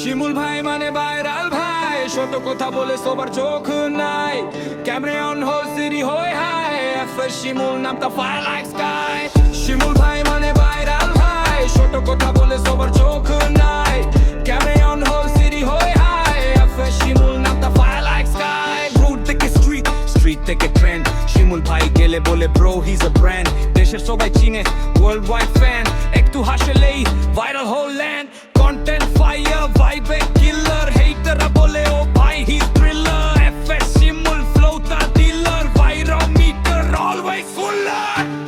শিমুল ভাই মানে ভাইরাল ভাই। শত কথা বলে সবার চোখ নাই। ক্যামেরা অন হো সিরি হই হাই এফএস শিমুল নামটা ফায়ার লাইক স্কাই শিমুল ভাই মানে ভাইরাল ভাই। শত কথা বলে সবার চোখ নাই। ক্যামেরা অন হো সিরি হই হাই এফএস শিমুল নামটা ফায়ার লাইক স্কাই রোড থেকে স্ট্রিট স্ট্রিট থেকে ট্রেন্ড শিমুল ভাই গেলে বলে ব্রো হিজ আ ব্র্যান্ড দেশের সবাই চিনে ওয়ার্ল্ড ওয়াইড ফ্যান একটু হাসলেই ভাইরাল হোল ল্যান্ড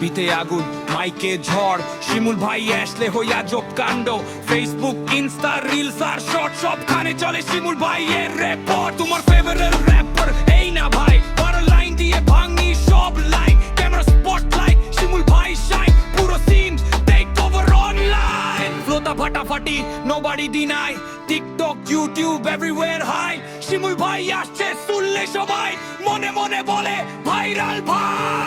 পিতে আগুন, মাইকে ঝড়। শিমুল ভাই আসলে হইয়া জব কাণ্ড। ফেসবুক ইনস্টা রিলস আর শর্ট সব খানে চলে শিমুল ভাই এর রেপোর্ট তোমার ফেভারিট র্যাপার এই না ভাই বড় লাইন দিয়ে ভাঙি সব লাইন ক্যামেরা স্পটলাইট শিমুল ভাই শাইন পুরো সিন টেক ওভার অনলাইন ফ্লোতা ফাটাফাটি nobody deny TikTok YouTube everywhere hi Shimul ভাই আসছে, শুনলে সবাই মনে মনে বলে, ভাইরাল ভাই!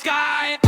স্কাই